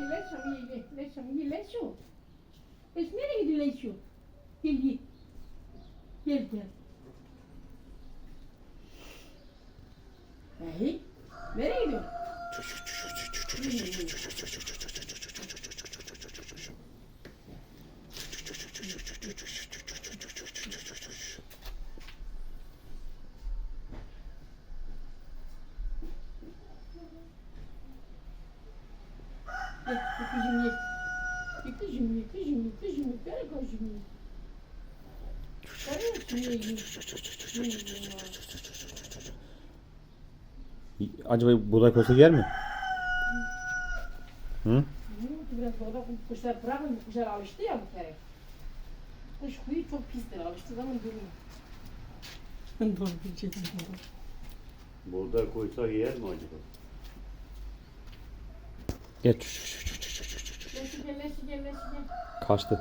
leşo, ye, ye, leşo, ye, leşo. Leş, nereye gidiyor leşo? Gel, gel. Gel, gel. Nereye gidiyor? Acaba buğday koysa yer mi? Hı? Biraz orada kuşlar bırakın, kuşlar alıştı ya bu kere. Kuş huyu çok pistir, alıştığı zaman durmuyor. Doğru bir. Buğday koysa yer mi acaba? Gel. Leşi gel, leşi gel, leşi gel. Kaçtı.